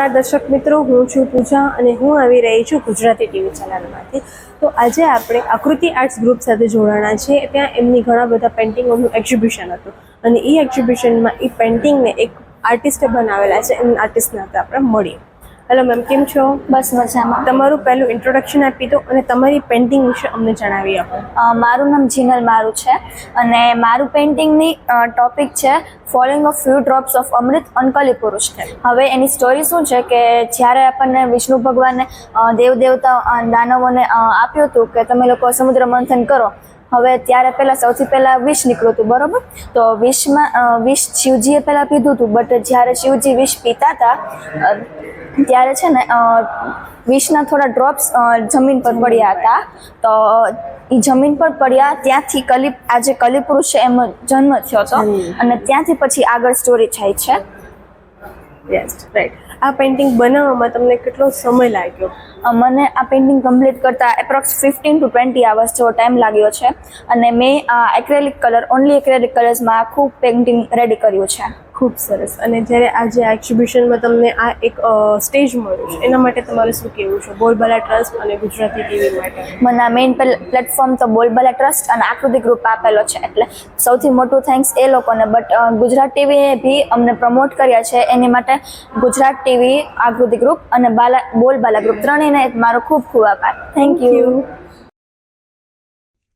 નમસ્કાર દર્શક મિત્રો, હું છું પૂજા અને હું આવી રહી છું ગુજરાતી ટીવી ચેનલમાંથી. તો આજે આપણે આકૃતિ આર્ટ્સ ગ્રુપ સાથે જોડાણા છે ત્યાં એમની ઘણા બધા પેઇન્ટિંગોનું એક્ઝિબિશન હતું. અને એ એક્ઝિબિશનમાં એ પેઇન્ટિંગને એક આર્ટિસ્ટે બનાવેલા છે. એમ આર્ટિસ્ટને આપણે મળીએ. હેલો મેમ કેમ છો? બસ મજામાં. તમારું પહેલું ઇન્ટ્રોડક્શન આપી દો અને તમારી પેઇન્ટિંગ વિશે અમને જણાવી આપો. મારું નામ જીનલ મારું છે અને મારું પેઇન્ટિંગની ટોપિક છે falling of few drops of amrit અનકલી પુરુષ હવે એની સ્ટોરી શું છે કે જ્યારે આપણને વિષ્ણુ ભગવાને અ, દેવ દેવતા અ, દાનવોને આપ્યું હતું કે તમે લોકો સમુદ્ર મંથન કરો હવે ત્યારે પહેલા સૌથી પહેલા વિષ નીકળ્યું હતું બરોબર? તો વિષમાં વિષ શિવજીએ પહેલા પીધું હતું બટ જ્યારે શિવજી વિષ પીતા હતા ત્યારે છે ને વિષના થોડા ડ્રોપ્સ જમીન પર પડ્યા હતા. તો એ જમીન પર પડ્યા ત્યાંથી કલી આજે કલીપુરુષ કલી છે એનો જન્મ થયો હતો. અને ત્યાંથી પછી આગળ સ્ટોરી થાય છે. યસ રાઈટ આ પેઇન્ટિંગ બનાવવામાં તમને કેટલો સમય લાગ્યો? મને આ પેઇન્ટિંગ કમ્પ્લીટ કરતા approx fifteen to twenty hours જેવો ટાઈમ લાગ્યો છે. અને મેં આ એક્રેલિક કલર ઓનલી એક્રેલિક કલર્સમાં આખું પેઇન્ટિંગ રેડી કર્યું છે. ખૂબ સરસ. અને જ્યારે આજે આ એક્ઝિબિશનમાં તમને આ એક સ્ટેજ મળ્યું છે એના માટે તમારે શું કહેવું છે? બોલબાલા ટ્રસ્ટ અને ગુજરાતી ટીવી માટે. મને આ મેઇન પ્લેટફોર્મ તો બોલબાલા ટ્રસ્ટ અને આકૃતિ ગ્રુપ આપેલો છે એટલે સૌથી મોટું થેન્ક્સ એ લોકોને. બટ ગુજરાત ટીવીએ બી અમને પ્રમોટ કર્યા છે એની માટે ગુજરાત ટીવી આકૃતિ ગ્રુપ અને બાલા બોલબાલા ગ્રુપ ત્રણેયને મારો ખૂબ ખૂબ આભાર. Thank you